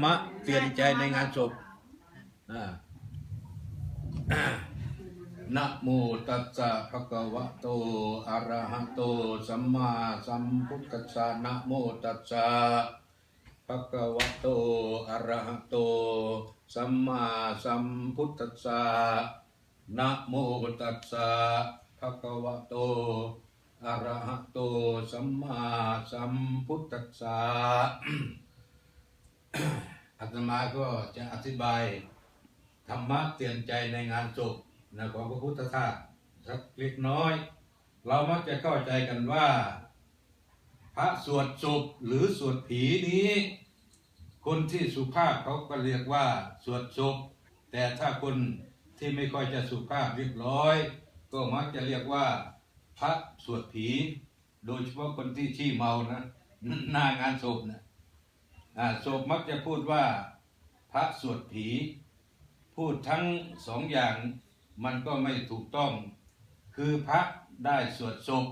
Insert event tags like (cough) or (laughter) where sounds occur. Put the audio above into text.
รมะเตือนใจในงานศพอ่า (clears throat) นะโมตัสสะภะคะวะโต อะระหะโต สัมมาสัมพุทธัสสะนะโมตัสสะภะคะวะโต อะระหะโต สัมมาสัมพุทธัสสะนะโมตัสสะภะคะวะโต อะระหะโต สัมมาสัมพุท(clears throat) ธัสสะ อาตมาก็จะอธิบายธรรมะเตือนใจในงานศพนะของพระพุทธทาสสักเล็กน้อย เรามักจะเข้าใจกันว่า พระสวดศพหรือสวดผีนี้ คนที่สุภาพเขาก็เรียกว่าสวดศพแต่ถ้าคนที่ไม่ค่อยจะสุภาพเรียบร้อย ก็มักจะเรียกว่า พระสวดผี โดยเฉพาะคนที่ขี้เมานะหน้างานศพนะ อ่าศกมักจะพูดว่าพระสวดผี พูดทั้งสองอย่างมันก็ไม่ถูกต้อง คือพระได้สวดศพ